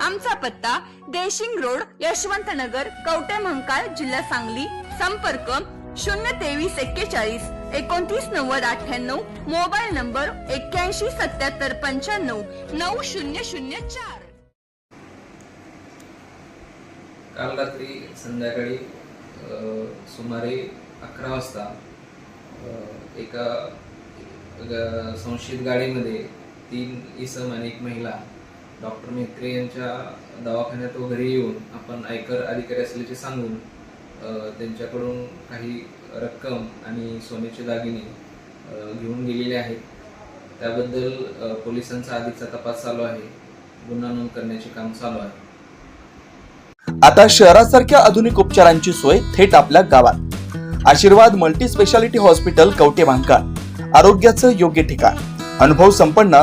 आमचा पत्ता देशिंग रोड यशवंत नगर कवटे महंकाळ जिल्हा सांगली. संपर्क शून्य तेवीस एक्केचाळीस एकोणतीस नव्वद अठ्ठ्याण्णव. मोबाईल नंबर एक्क्याऐंशी सत्याहत्तर पंच्याण्णव नऊ शून्य शून्य चार. काल रात्री संध्याकाळी सुमारे अकरा वाजता एका संशयित गाडीमध्ये तीन इसम आणि एक महिला डॉक्टर मेत्रे यांच्या दवाखान्यात वगैरे येऊन आपण आयकर अधिकारी असल्याचे सांगून त्यांच्याकडून काही रक्कम आणि सोन्याचे दागिने घेऊन गेलेले आहेत. त्याबद्दल पोलिसांचा अधिकचा तपास चालू आहे. गुन्हा नोंद करण्याचे काम चालू आहे. आता शहरासारख्या आधुनिक उपचारांची सोय थेट आपल्या गावात. Ashirwad multi speciality hospital Kavathe Mahankal. आरोग्याचं योग्य ठिकाण. अनुभव संपन्न